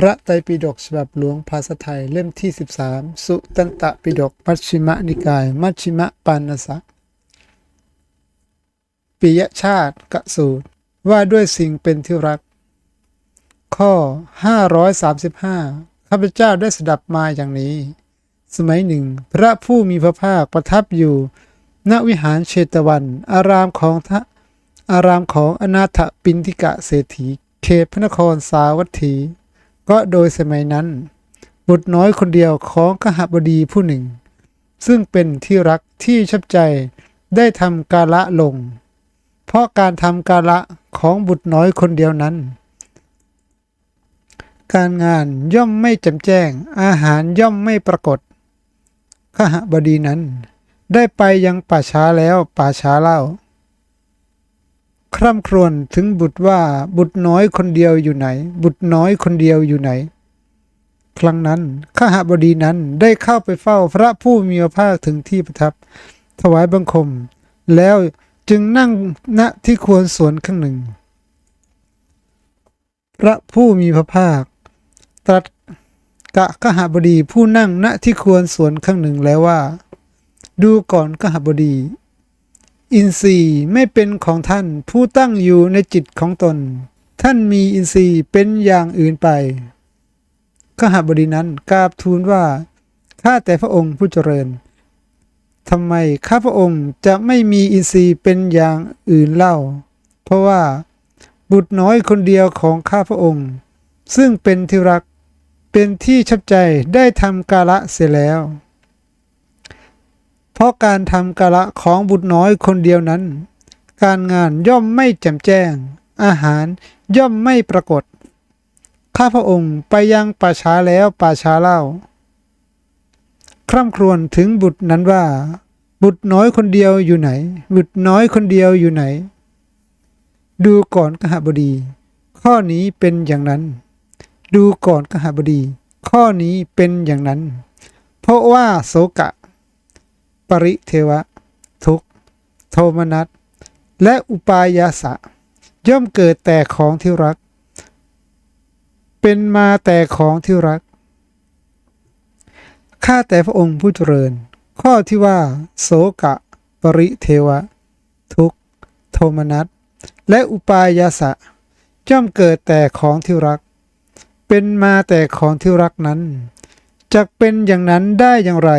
พระไตรปิฎกฉบับหลวงภาษาไทยเล่มที่ 13 สุตันตปิฎกมัชฌิมนิกาย มัชฌิมปานสะปิยชาติกสูตรว่าด้วยสิ่งเป็นที่รัก ข้อ 535 ข้าพเจ้าได้สดับมาอย่างนี้ สมัยหนึ่ง พระผู้มีพระภาคประทับอยู่ ณวิหารเชตวัน อารามของทะอารามของอนาถปินทิกะเศรษฐีเขตพระนครสาวัตถี ก็โดยสมัยนั้น บุตรน้อยคนเดียวของกหบดีผู้หนึ่ง ซึ่งเป็นที่รักที่ชับใจได้ทำกาละลง เพราะการทำกาละของบุตรน้อยคนเดียวนั้น การงานย่อมไม่จำแจ้ง อาหารย่อมไม่ปรากฏขหบดีนั้น ได้ไปยังป่าช้าแล้วป่าช้าเล่า คร่ำครวญถึงบุตรว่าบุตรน้อยคนเดียวอยู่ไหน บุตรน้อยคนเดียวอยู่ไหน ครั้งนั้นข้าหบดีนั้นได้เข้าไปเฝ้าพระผู้มีพระภาคถึงที่ประทับ ถวายบังคม แล้วจึงนั่งณที่ควรสวนข้างหนึ่ง พระผู้มีพระภาค ตรัสกะขหบดีผู้นั่งณที่ควรสวนข้างหนึ่งแล้วว่า ดูก่อนขหบดี อินทรีย์ไม่เป็นของท่านผู้ตั้งอยู่ในจิตของตน ท่านมีอินทรีย์เป็นอย่างอื่นไปขหบดีนั้นกราบทูลว่าข้าแต่พระองค์ผู้เจริญทำไมข้าพระองค์จะไม่มีอินทรีย์เป็นอย่างอื่นเล่า เพราะว่าบุตรน้อยคนเดียวของข้าพระองค์ ซึ่งเป็นที่รักเป็นที่ชับใจได้ทำกาละเสียแล้ว เพราะการทำกาละของบุตรน้อยคนเดียวนั้น การงานย่อมไม่แจ่มแจ้ง อาหารย่อมไม่ปรากฏ ข้าพระองค์ไปยังป่าช้าแล้วป่าช้าเล่า คร่ำครวญถึงบุตรนั้นว่า บุตรน้อยคนเดียวอยู่ไหน บุตรน้อยคนเดียวอยู่ไหน ดูก่อนกหบดี ข้อนี้เป็นอย่างนั้น ดูก่อนกหบดี ข้อนี้เป็นอย่างนั้น เพราะว่าโสกะ ปริเทวะ ทุกโทมนัสและอุปายาสะ ย่อมเกิดแต่ของที่รัก เป็นมาแต่ของที่รักข้าแต่พระองค์ผู้เจริญ ข้อที่ว่า โสกะ ปริเทวะ ทุกโทมนัสและอุปายาสะย่อมเกิดแต่ของที่รัก เป็นมาแต่ของที่รักนั้นจะเป็นอย่างนั้นได้อย่างไร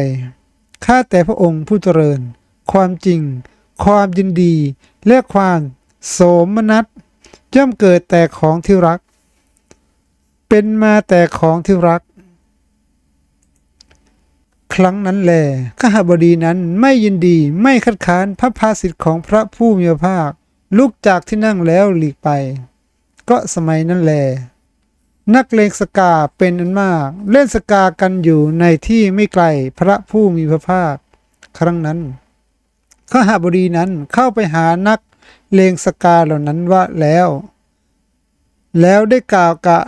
ข้าแต่พระองค์ผู้เจริญ ความจริง ความยินดี และความโสมนัสย่อมเกิดแต่ของที่รัก เป็นมาแต่ของที่รัก ครั้งนั้นแลขหบดีนั้นไม่ยินดีไม่คัดค้านพระภาสิทธิ์ของพระผู้มีพระภาคลุกจากที่นั่งแล้วหลีกไป ก็สมัยนั้นแล นักเลงสกาเป็นอันมาก เล่นสกากันอยู่ในที่ไม่ไกลพระผู้มีพระภาค ครั้งนั้นข้าหบดีนั้นเข้าไปหานักเลงสกาเหล่านั้นว่าแล้ว แล้วได้กล่าวกับ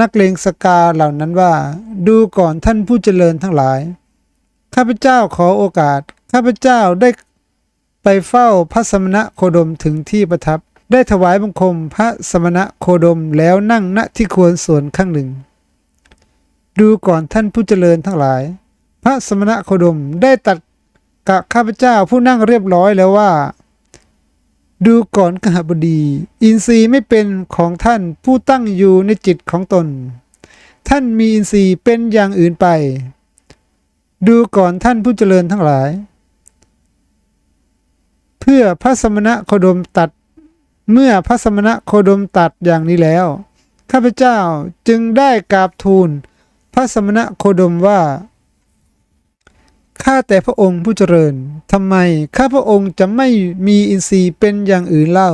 นักเลงสกาเหล่านั้นว่า ดูก่อนท่านผู้เจริญทั้งหลาย ข้าพเจ้าขอโอกาส ข้าพเจ้าได้ไปเฝ้าพระสมณะโคดมถึงที่ประทับ ได้ถวายบังคมพระสมณะโคดมแล้วนั่งณที่ควรส่วนข้างหนึ่ง ดูก่อนท่านผู้เจริญทั้งหลาย พระสมณะโคดมได้ตัดกับข้าพเจ้าผู้นั่งเรียบร้อยแล้วว่า ดูก่อนกหบดี อินทรีย์ไม่เป็นของท่านผู้ตั้งอยู่ในจิตของตน ท่านมีอินทรีย์เป็นอย่างอื่นไป ดูก่อนท่านผู้เจริญทั้งหลาย เพื่อพระสมณะโคดมตัด เมื่อพระสมณะโคดมตัดอย่างนี้แล้ว ข้าพเจ้าจึงได้กราบทูล พระสมณะโคดมว่า ข้าแต่พระองค์ผู้เจริญทำไมข้าพระองค์จะไม่มีอินทรีย์เป็นอย่างอื่นเล่า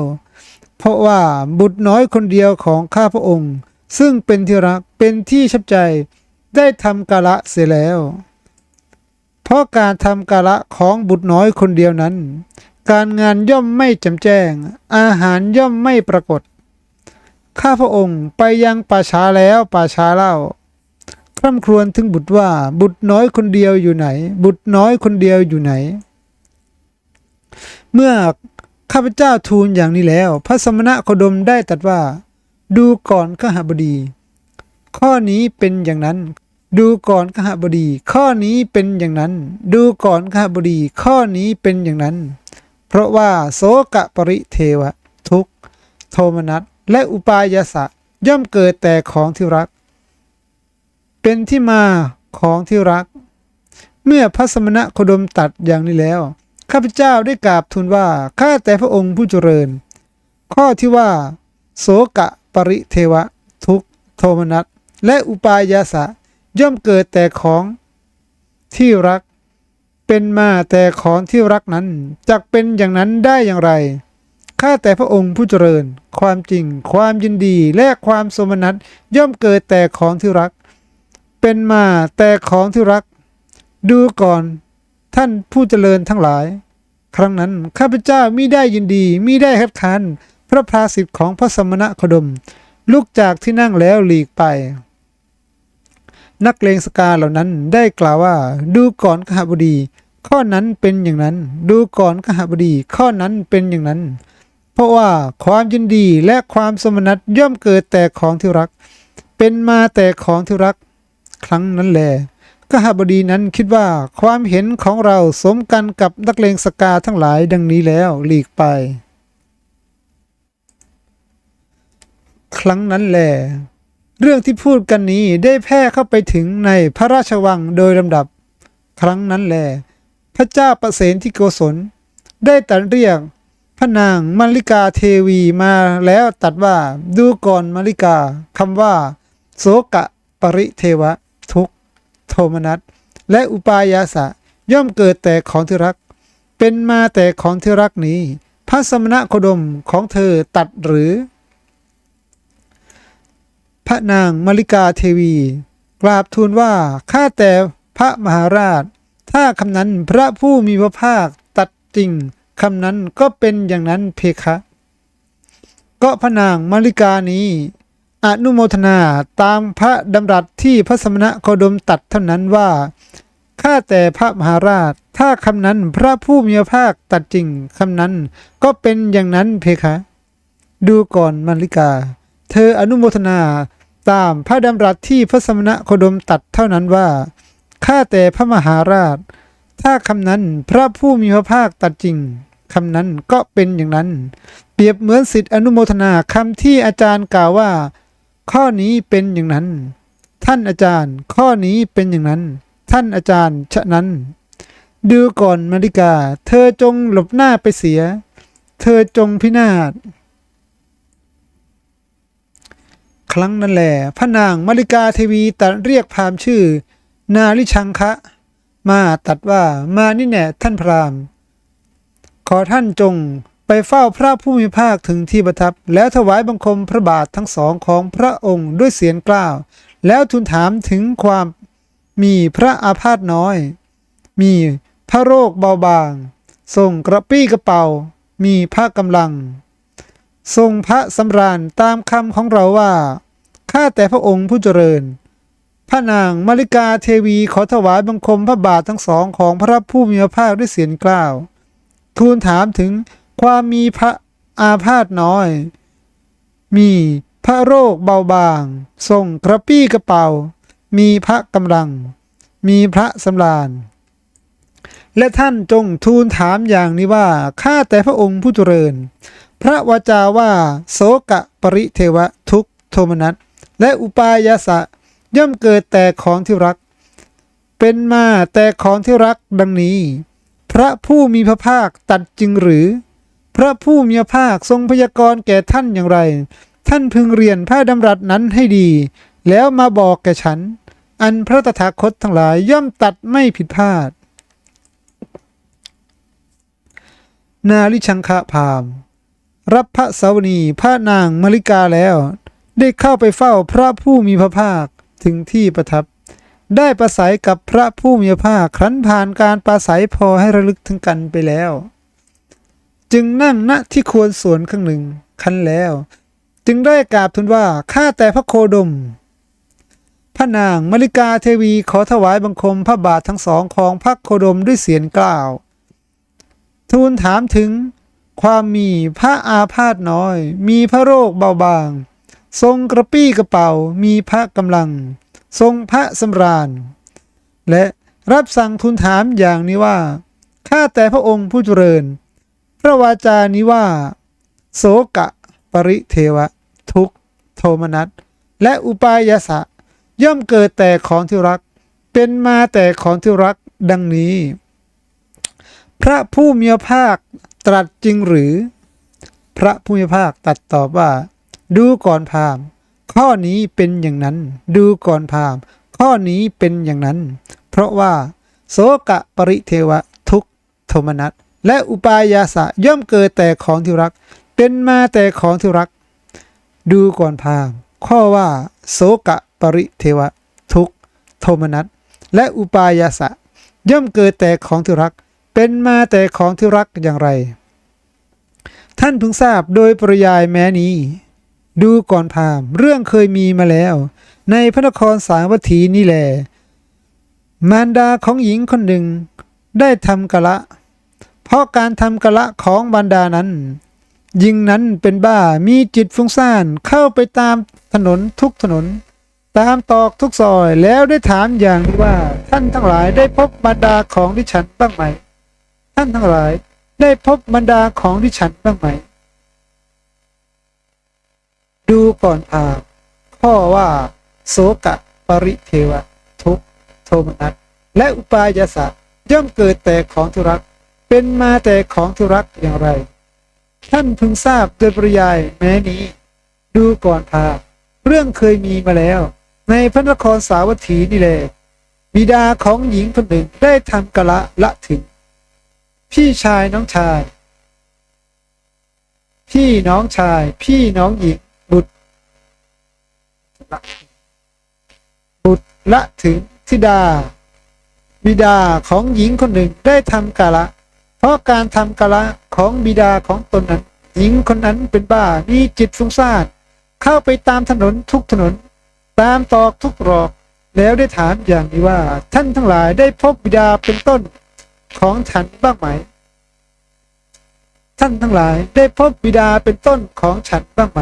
เพราะว่าบุตรน้อยคนเดียวของข้าพระองค์ ซึ่งเป็นที่รักเป็นที่ชับใจได้ทำกาละเสียแล้ว เพราะการทำกาละของบุตรน้อยคนเดียวนั้น การงานย่อมไม่จำแจ้ง อาหารย่อมไม่ปรากฏ ข้าพระองค์ไปยังป่าช้าแล้วป่าช้าเล่า คร่ำครวญถึงบุตรว่าบุตรน้อยคนเดียวอยู่ไหน บุตรน้อยคนเดียวอยู่ไหน เมื่อข้าพเจ้าทูลอย่างนี้แล้ว พระสมณะโคดมได้ตรัสว่า ดูก่อนขหบดี ข้อนี้เป็นอย่างนั้น ดูก่อนขหบดี ข้อนี้เป็นอย่างนั้น ดูก่อนขหบดี ข้อนี้เป็นอย่างนั้น เพราะว่าโสกะปริเทวะ ทุกโทมนัสและอุปายาสะย่อมเกิดแต่ของที่รัก เป็นที่มาของที่รัก เมื่อพระสมณะโคดมตัดอย่างนี้แล้ว ข้าพเจ้าได้กราบทูลว่าข้าแต่พระองค์ผู้เจริญ ข้อที่ว่า โสกะปริเทวะ ทุกโทมนัสและอุปายาสะย่อมเกิดแต่ของที่รัก เป็นมาแต่ของที่รักนั้นจักเป็นอย่างนั้นได้อย่างไรข้าแต่พระองค์ผู้เจริญ ความจริง ความยินดีและความสมนัตย่อมเกิดแต่ของที่รัก เป็นมาแต่ของที่รัก ดูก่อนท่านผู้เจริญทั้งหลาย ครั้งนั้นข้าพเจ้ามิได้ยินดีมิได้คัดค้านพระภาสิทธิ์ของพระสมณะโคดม ลุกจากที่นั่งแล้วหลีกไป นักเลงสกาเหล่านั้นได้กล่าวว่า ดูก่อนขหบดี ข้อนั้นเป็นอย่างนั้น ดูก่อนขหบดีข้อนั้นเป็นอย่างนั้น เพราะว่าความยินดีและความสมนัตย่อมเกิดแต่ของที่รัก เป็นมาแต่ของที่รัก ครั้งนั้นแลกหบดีนั้นคิดว่าความเห็นของเราสมกันกับนักเลงสกาทั้งหลายดังนี้แล้วหลีกไป ครั้งนั้นแล เรื่องที่พูดกันนี้ได้แพร่เข้าไปถึงในพระราชวังโดยลำดับ ครั้งนั้นแล ระเจ้าประเสนที่โกศล ได้ตรัสเรียกพระนางมาริกาเทวีมาแล้วตัดว่าดูก่อนมาริกาคำว่า โสกะปริเทวะ ทุกโทมนัสและอุปายาสะย่อมเกิดแต่ของที่รัก เป็นมาแต่ของที่รักนี้ พระสมณะโคดมของเธอตัดหรือ พระนางมาริกาเทวี กราบทูลว่าข้าแต่พระมหาราช ถ้าคำนั้นพระผู้มีพระภาคตัดจริงคำนั้นก็เป็นอย่างนั้นเพคะก็พระนางมาริกานี้ อนุโมทนาตามพระดำรัสที่พระสมณะโคดมตัดเท่านั้นว่าข้าแต่พระมหาราช ถ้าคำนั้นพระผู้มีพระภาคตัดจริงคำนั้นก็เป็นอย่างนั้นเพคะ ดูก่อนมาริกา เธออนุโมทนาตามพระดำรัสที่พระสมณะโคดมตัดเท่านั้นว่า ข้าแต่พระมหาราช ถ้าคำนั้นพระผู้มีพระภาคตัดจริงคำนั้นก็เป็นอย่างนั้น เปรียบเหมือนสิทธิอนุโมทนาคำที่อาจารย์กล่าวว่า ข้อนี้เป็นอย่างนั้น ท่านอาจารย์ ข้อนี้เป็นอย่างนั้น ท่านอาจารย์ฉะนั้น ดูก่อนมาริกา เธอจงหลบหน้าไปเสีย เธอจงพินาศครั้งนั้นแหละพระนางมาริกาเทวีตรัสเรียกพามชื่อ นาลิชังคะ มาตัดว่ามานี่แน่ท่านพราหมณ์ ขอท่านจงไปเฝ้าพระผู้มีภาคถึงที่ประทับ แล้วถวายบังคมพระบาททั้งสองของพระองค์ด้วยเสียงกล้าว แล้วทูลถามถึงความมีพระอาพาธน้อย มีพระโรคเบาบาง ทรงกระปี้กระเป๋า มีพระกำลัง ทรงพระสำราญตามคำของเราว่า ข้าแต่พระองค์ผู้เจริญ พระนางมาริกาเทวีขอถวายบังคมพระบาททั้งสองของพระผู้มีพระภาคด้วยเสียงกล้าว ทูลถามถึงความมีพระอาพาธน้อย มีพระโรคเบาบาง ทรงกระปี้กระเป๋า มีพระกำลัง มีพระสำราญ และท่านจงทูลถามอย่างนี้ว่า ข้าแต่พระองค์ผู้เจริญ พระวจาว่า โสกะปริเทวะทุกโทมนัสและอุปายาสะ ย่อมเกิดแต่ของที่รัก เป็นมาแต่ของที่รักดังนี้ พระผู้มีพระภาคตัดจริงหรือ พระผู้มีพระภาคทรงพยากรณ์แก่ท่านอย่างไร ท่านพึงเรียนพระดำรัสนั้นให้ดี แล้วมาบอกแก่ฉัน อันพระตถาคตทั้งหลายย่อมตัดไม่ผิดพลาด นาลิชังคะพามรับพระสาวนีพระนางมริกาแล้ว ได้เข้าไปเฝ้าพระผู้มีพระภาค ถึงที่ประทับ ได้ประสัยกับพระผู้มีพระภาคครั้นผ่านการประสัยพอให้ระลึกถึงกันไปแล้ว จึงนั่งณที่ควรส่วนข้างหนึ่งคันแล้ว จึงได้กราบทูลว่าข้าแต่พระโคดม พระนางมริกาเทวีขอถวายบังคมพระบาททั้งสองของพระโคดมด้วยเสียงกล่าว ทูลถามถึงความมีพระอาพาธน้อย มีพระโรคเบาบาง ทรงกระปี้กระเป๋ามีพระกำลัง ทรงพระสำราญ และรับสั่งทูลถามอย่างนี้ว่า ข้าแต่พระองค์ผู้เจริญ พระวาจานี้ว่า โสกะ ปริเทวะ ทุกโทมนัสและอุปายาสะ ย่อมเกิดแต่ของที่รัก เป็นมาแต่ของที่รักดังนี้ พระผู้มีพระภาคตรัสจริงหรือ พระผู้มีพระภาคตรัสตอบว่า ดูก่อนพามข้อนี้เป็นอย่างนั้น ดูก่อนพามข้อนี้เป็นอย่างนั้น เพราะว่า โสกะปริเทวะทุกโทมนัสและอุปายาสะย่อมเกิดแต่ของที่รัก เป็นมาแต่ของที่รัก ดูก่อนพามข้อว่า โสกะปริเทวะ ทุกโทมนัสและอุปายาสะ ย่อมเกิดแต่ของที่รัก เป็นมาแต่ของที่รักอย่างไร ท่านพึงทราบโดยปริยายแม้นี้ ดูก่อนพามเรื่องเคยมีมาแล้ว ในพระนครสาวัตถีนี่แหลมารดาของหญิงคนหนึ่ง ได้ทำกะละ เพราะการทำกะละของบรรดานั้นหญิงนั้นเป็นบ้ามีจิตฟุ้งซ่านเข้าไปตามถนนทุกถนน ตามตอกทุกซอยแล้วได้ถามอย่างนี้ว่า ท่านทั้งหลายได้พบบรรดาของดิฉันบ้างไหม ท่านทั้งหลายได้พบบรรดาของดิฉันบ้างไหม ดูก่อนพาข้อว่า โสกะปริเทวะ ทุกโทมนัสและอุปายาสะย่อมเกิดแต่ของทุรัก เป็นมาแต่ของทุรักอย่างไร ท่านพึงทราบโดยปริยายแม้นี้ ดูก่อนพาเรื่องเคยมีมาแล้ว ในพระนครสาวัตถีนี่แหละบิดาของหญิงคนหนึ่งได้ทำกะละละถึง พี่ชายน้องชาย พี่น้องชาย พี่น้องหญิง บุตรละถึงธิดา บิดาของหญิงคนหนึ่งได้ทำกะละ เพราะการทำกะละของบิดาของตนนั้น หญิงคนนั้นเป็นบ้ามีจิตฟุ้งซ่านเข้าไปตามถนนทุกถนน ตามตอกทุกรอกแล้วได้ถามอย่างนี้ว่า ท่านทั้งหลายได้พบบิดาเป็นต้นของฉันบ้างไหม ท่านทั้งหลายได้พบบิดาเป็นต้นของฉันบ้างไหม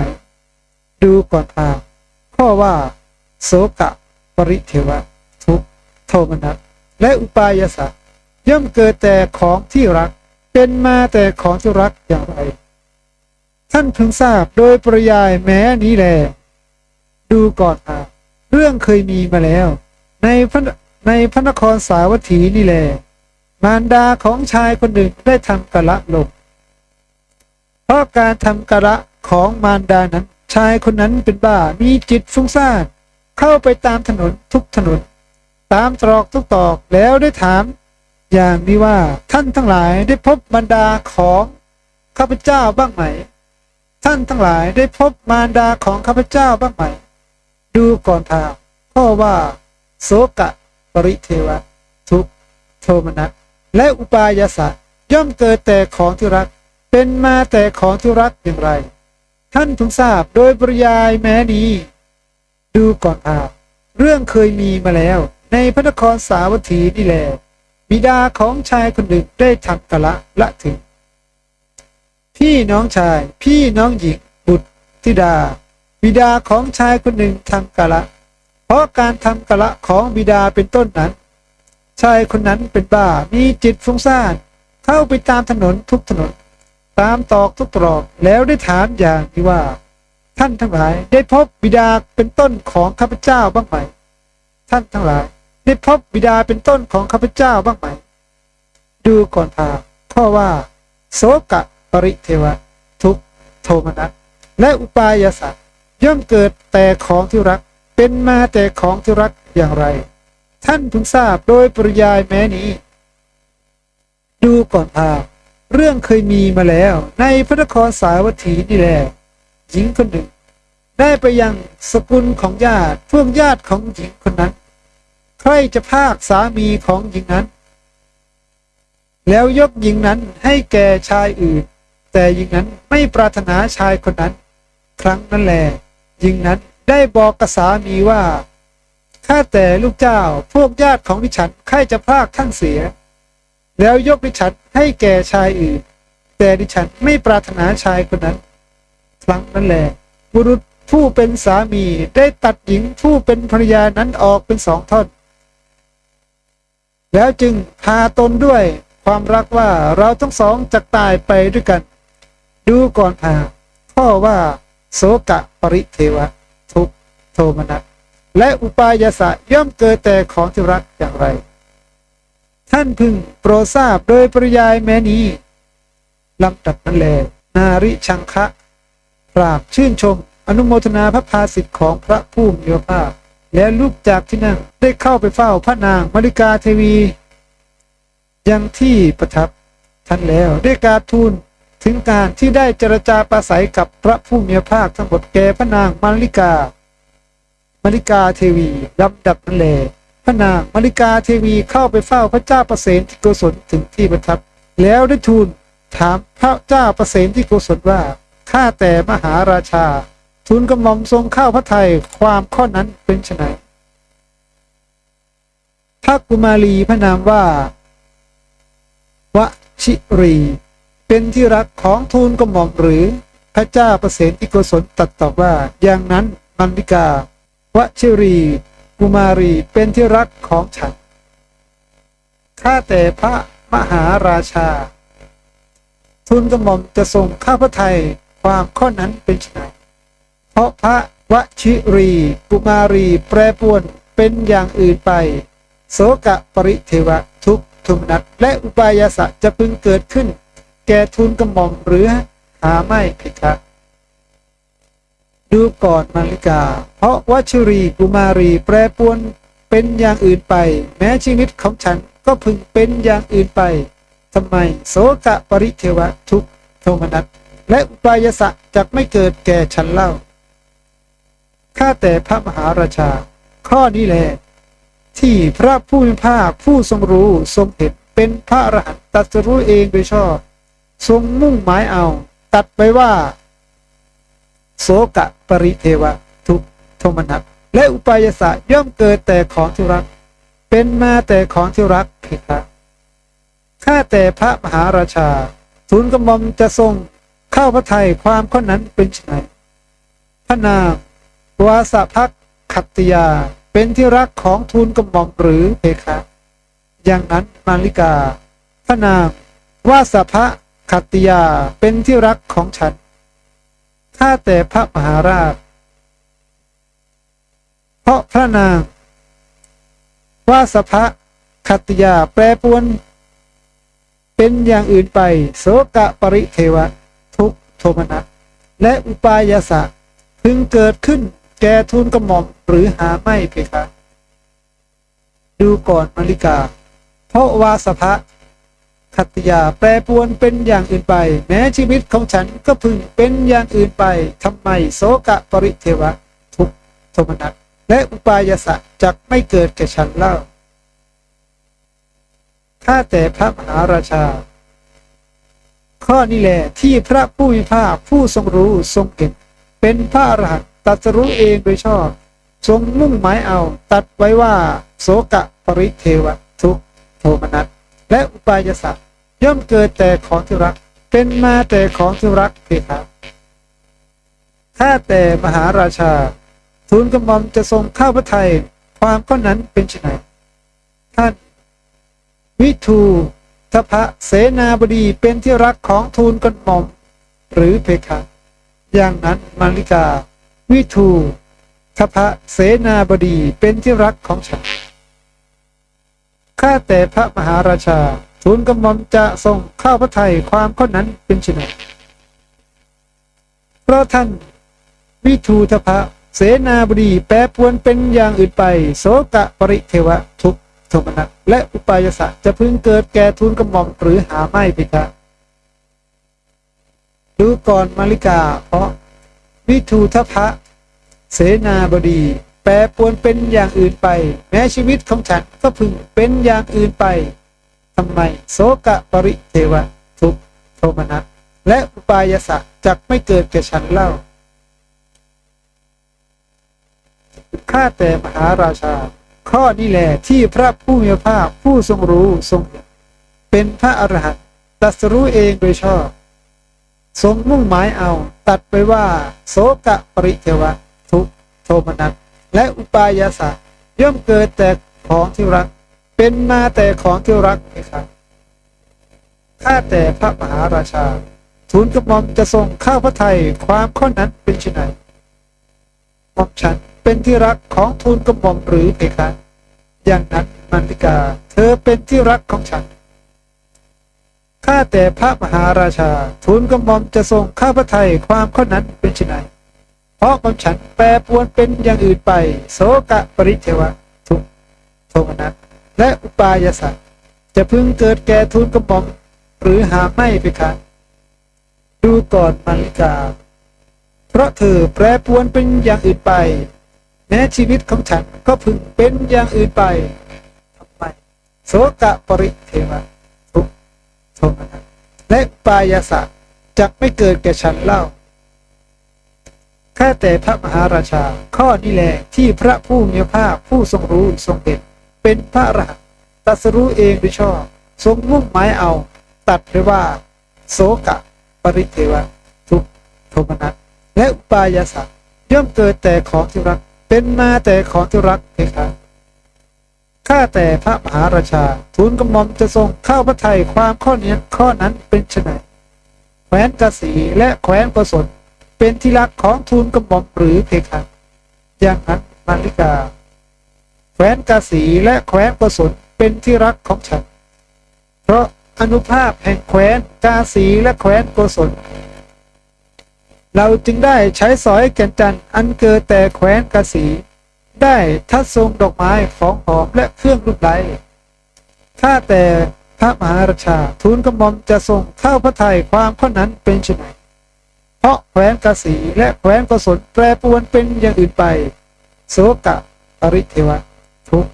ดูก่อนพา ข้อว่า โสกะ ปริเทวะ ทุกโทมนัสและอุปายาสะย่อมเกิดแต่ของที่รัก เป็นมาแต่ของที่รักอย่างไร ท่านพึงทราบโดยปริยายแม้นี้แล ดูก่อนพาเรื่องเคยมีมาแล้ว ในพระในพระนครสาวัตถีนี่แล มารดาของชายคนหนึ่งได้ทำกะละลงเพราะการทำกะละของมารดานั้น ชายคนนั้นเป็นบ้ามีจิตฟุ้งซ่านเข้าไปตามถนนทุกถนน ตามตรอกทุกตอกแล้วได้ถาม อย่างนี้ว่าท่านทั้งหลายได้พบบรรดาของข้าพเจ้าบ้างไหม ท่านทั้งหลายได้พบมารดาของข้าพเจ้าบ้างไหม ดูก่อนทางข้อว่า โสกะ ปริเทวะ ทุกโทมนัสและอุปายาสะย่อมเกิดแต่ของที่รัก เป็นมาแต่ของที่รักอย่างไร ท่านพึงทราบโดยปริยายแม้นี้ ดูก่อนอาเรื่องเคยมีมาแล้ว ในพระนครสาวัตถีนี่แหละบิดาของชายคนหนึ่งได้ทำกะละละถึง พี่น้องชายพี่น้องหญิงบุตรธิดา บิดาของชายคนหนึ่งทำกะละ เพราะการทำกะละของบิดาเป็นต้นนั้น ชายคนนั้นเป็นบ้ามีจิตฟุ้งซ่านเข้าไปตามถนนทุกถนน ตามตอกทุกตรอกแล้วได้ถามอย่างนี้ว่า ท่านทั้งหลายได้พบบิดาเป็นต้นของข้าพเจ้าบ้างไหม ท่านทั้งหลาย ได้พบบิดาเป็นต้นของข้าพเจ้าบ้างไหม ดูก่อนพาข้อว่า โสกะปริเทวะ ทุกโทมนัสและอุปายาสะย่อมเกิดแต่ของที่รักเป็นมาแต่ของที่รักอย่างไร ท่านพึงทราบโดยปริยายแม้นี้ ดูก่อนพา เรื่องเคยมีมาแล้ว ในพระนครสาวัตถีนี่แหละหญิงคนหนึ่ง ได้ไปยังสกุลของญาติพวกญาติของหญิงคนนั้น ใครจะพากสามีของหญิงนั้น แล้วยกหญิงนั้นให้แก่ชายอื่น แต่หญิงนั้นไม่ปรารถนาชายคนนั้น ครั้งนั้นแหละหญิงนั้นได้บอกกับสามีว่าข้าแต่ลูกเจ้าพวกญาติของดิฉันใครจะพากท่านเสีย แล้วยกดิฉันให้แก่ชายอื่น แต่ดิฉันไม่ปรารถนาชายคนนั้น ครั้งนั้นแหละบุรุษผู้เป็นสามีได้ตัดหญิงผู้เป็นภรรยานั้นออกเป็นสองท่อน แล้วจึงพาตนด้วยความรักว่าเราทั้งสองจะตายไปด้วยกัน ดูก่อนพาข้อว่า โสกะปริเทวะ ทุกโทมนัสและอุปายาสะย่อมเกิดแต่ของที่รักอย่างไร ท่านพึงโปรดทราบโดยปริยายแม้นี้ลำดับนั้นแล นาริชังคะปราบชื่นชม อนุโมทนาพระภาสิทธิ์ของพระผู้มีพระภาคและลุกจากที่นั่งได้เข้าไปเฝ้าพระนางมาริกาเทวี ยังที่ประทับท่านแล้วได้กาบทูลถึงการที่ได้เจรจาปราศัยกับพระผู้มีพระภาคทั้งหมดแก่พระนางมาริกามาริกาเทวีลำดับนั้นแล ระนางมาริกาเทวีเข้าไปเฝ้าพระเจ้าประเสนที่โกศลถึงที่ประทับ แล้วได้ทูลถามพระเจ้าประเสนที่โกศลว่าข้าแต่มหาราชา ทูลกระหม่อมทรงเข้าพระทัยความข้อนั้นเป็นไฉนพระกุมารีพระนามว่าวชิรี เป็นที่รักของทูลกระหม่อมหรือพระเจ้าประเสนที่โกศลตัดตอบว่าอย่างนั้นมันดิกาวชิรี กุมารีเป็นที่รักของฉัน ข้าแต่พระมหาราชา ทูลกระหม่อมจะทรงข้าพระทัยความข้อนั้นเป็นไฉนเพราะพระวชิรีกุมารีแปรปวนเป็นอย่างอื่นไป โสกะปริเทวะทุกทุมนัสและอุปายาสะจะพึงเกิดขึ้น แก่ทูลกระหม่อมหรือหาไม่ผิดคะ ดูก่อนมาริกา เพราะวัชรีกุมารีแปรปวนเป็นอย่างอื่นไป แม้ชีวิตของฉันก็พึงเป็นอย่างอื่นไปทำไมโสกะปริเทวะทุกโทมนัสและอุปายสะจะไม่เกิดแก่ฉันเล่าข้าแต่พระมหาราชา ข้อนี้แหละที่พระผู้มีภาคผู้ทรงรู้ทรงเห็นเป็นพระอรหันต์ตรัสรู้เองโดยชอบ ทรงมุ่งหมายเอา ตัดไปว่า โสกะปริเทวะ ทุกโทมนัสและอุปายสะย่อมเกิดแต่ของที่รัก เป็นมาแต่ของที่รักเพคะข้าแต่พระมหาราชา ทูลกระหม่อมจะทรงเข้าพระทัยความข้อนั้นเป็นไฉนพระนางวาสพักขัตติยาเป็นที่รักของทูลกระหม่อมหรือเพคะอย่างนั้นมาริกา พระนางวาสภะขัตติยาเป็นที่รักของฉัน ข้าแต่พระมหาราช เพราะพระนางวาสภะขัตติยาแปรปวนเป็นอย่างอื่นไป โสกะปริเทวะ ทุกโทมนัสและอุปายาสะพึงเกิดขึ้นแก่ทูลกระหม่อมหรือหาไม่เพคะ ดูก่อนมาริกา เพราะวาสภะ ขัตติยาแปรปวนเป็นอย่างอื่นไป แม้ชีวิตของฉันก็พึงเป็นอย่างอื่นไปทำไมโสกะปริเทวะ ทุกโทมนัสและอุปายสะจักไม่เกิดแก่ฉันเล่าข้าแต่พระมหาราชา ข้อนี้แหละที่พระผู้มีภาคผู้ทรงรู้ทรงเห็นเป็นพระอรหันต์ตรัสรู้เองโดยชอบ ทรงมุ่งหมายเอา ตัดไว้ว่า โสกะปริเทวะทุกโทมนัสและอุปายาสะ ย่อมเกิดแต่ของที่รัก เป็นมาแต่ของที่รักเพคะข้าแต่มหาราชา ทูลกระหม่อมจะทรงข้าพระทัยความข้อนั้นเป็นไฉนท่าน วิทูทพะเสนาบดีเป็นที่รักของทูลกระหม่อม หรือเพคะ อย่างนั้นมาริกา วิทูทพะเสนาบดีเป็นที่รักของฉันข้าแต่พระมหาราชา ทูลกระหม่อมจะทรงเข้าพระทัยความข้อนั้นเป็นไฉนเพราะท่านวิทูทพะเสนาบดีแปรปวนเป็นอย่างอื่นไป โสกะปริเทวะทุกโทมนัสและอุปายสะจะพึงเกิดแก่ทูลกระหม่อมหรือหาไม่เพคะดูก่อนมาริกา เพราะวิทูทพะ เสนาบดี แปรปวนเป็นอย่างอื่นไป แม้ชีวิตของฉันก็พึงเป็นอย่างอื่นไป ทำไมโสกะปริเทวะทุกโทมนัสและอุปายาสะจักไม่เกิดแก่ฉันเล่าข้าแต่มหาราชา ข้อนี้แหละที่พระผู้มีพระภาคผู้ทรงรู้ทรงเห็นเป็นพระอรหันต์ตรัสรู้เองโดยชอบ ทรงมุ่งหมายเอา ตัดไปว่า โสกะปริเทวะ ทุกโทมนัสและอุปายาสะย่อมเกิดแต่ของที่รัก เป็นมาแต่ของที่รักนี่ครับข้าแต่พระมหาราชา ทูลกระหม่อมจะทรงข้าพระไทยความข้อนั้นเป็นไฉนหม่อมฉันเป็นที่รักของทูลกระหม่อมหรือเพคะอย่างนั้นมันติกา เธอเป็นที่รักของฉันข้าแต่พระมหาราชา ทูลกระหม่อมจะทรงข้าพระไทยความข้อนั้นเป็นไฉนเพราะหม่อมฉันแปรปวนเป็นอย่างอื่นไป โสกะปริเทวะทุกโทมนัส และอุปายาสะจะพึงเกิดแก่ทูลกระหม่อมหรือหาไม่เพคะดูก่อนมาริกา เพราะเธอแปรปวนเป็นอย่างอื่นไป แม้ชีวิตของฉันก็พึงเป็นอย่างอื่นไปทำไมโสกะปริเทวะทุกโทมนัสและปายาสะจะไม่เกิดแก่ฉันเล่าข้าแต่พระมหาราชาข้อนี้แหละที่พระผู้มีพระภาคผู้ทรงรู้ทรงเห็น เป็นพระอรหันต์ตัสรู้เองโดยชอบทรงมุ่งหมายเอา ตัดไปว่า โสกะ ปริเทวะ ทุกข์โทมนัสและอุปายาสะย่อมเกิดแต่ของที่รัก เป็นมาแต่ของที่รักเพคะข้าแต่พระมหาราชา ทูลกระหม่อมจะทรงเข้าพระทัยความข้อนี้ข้อนั้นเป็นไฉนแคว้นกสีและแคว้นกสนเป็นที่รักของทูลกระหม่อมหรือเพคะอย่างนั้นมาริกา แคว้นกาสีและแคว้นกสนเป็นที่รักของฉัน เพราะอนุภาพแห่งแคว้นกาสีและแคว้นโกศลเราจึงได้ใช้สอยแก่นจันทร์อันเกิดแต่แคว้นกาสี ได้ทัดทรงดอกไม้ของหอมและเครื่องรูปไล้ข้าแต่พระมหาราชาทูลกระหม่อมจะทรงเข้าพระทัยความข้อนั้นเป็นไนเพราะแคว้นกาสีและแคว้นโกศลแปรปวนเป็นอย่างอื่นไปโสกะปริเทวะ ทุกข์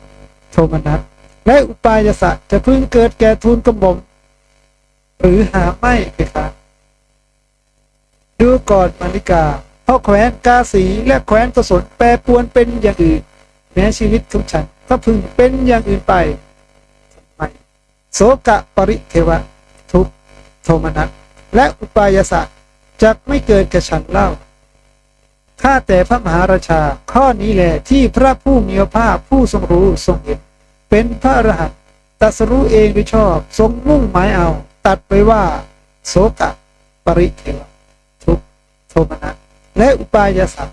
โทมนัสและอุปายสะจะพึงเกิดแก่ทูลกระหม่อมหรือหาไม่เพคะดูก่อนมาริกาเพราะแคว้นกาสีและแคว้นกสนแปรปวนเป็นอย่างอื่นแม้ชีวิตของฉันก็พึงเป็นอย่างอื่นไปไมโสกะปริเทวะ ทุกโทมนัสและอุปายสะจะไม่เกิดกับฉันเล่า ข้าแต่พระมหาราชา ข้อนี้แหละที่พระผู้มีพระภาคผู้ทรงรู้ทรงเห็น เป็นพระอรหันต์ตัสรู้เองโดยชอบทรงมุ่งหมายเอา ตัดไปว่า โสกะปริเทวทุกโทมนัสและอุปายาสะ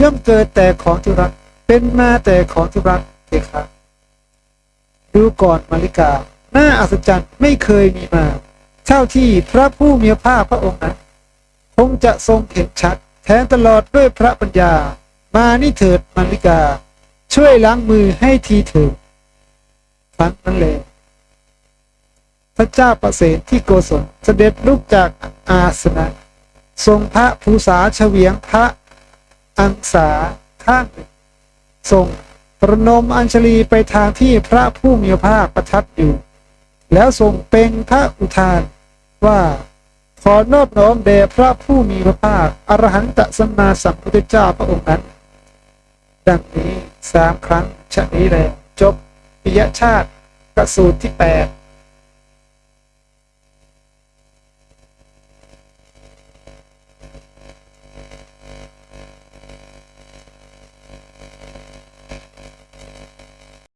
ย่อมเกิดแต่ของที่รักเป็นมาแต่ของที่รักเอกครับดูก่อนมาริกา หน้าอัศจรรย์ไม่เคยมีมา เท่าที่พระผู้มีพระภาคพระองค์นั้น คงจะทรงเห็นชัด แทนตลอดด้วยพระปัญญา มานี่เถิดมาริกา ช่วยล้างมือให้ทีเถิดครั้งนั้นเลยพระเจ้าประเสริฐที่โกศลเสด็จลุกจากอาสนะ ทรงพระภูษาเฉวียงพระอังสาข้างทรงประนมอัญชลีไปทางที่พระผู้มีพระภาคประทับอยู่ แล้วทรงเป็นพระอุทานว่า ขอนอบน้อมแด่พระผู้มีพระภาคอรหันตสัมมาสัมพุทธเจ้าพระองค์นั้น ดังนี้สามครั้งชะนี้แลจบปิยชาติกสูตรที่แปด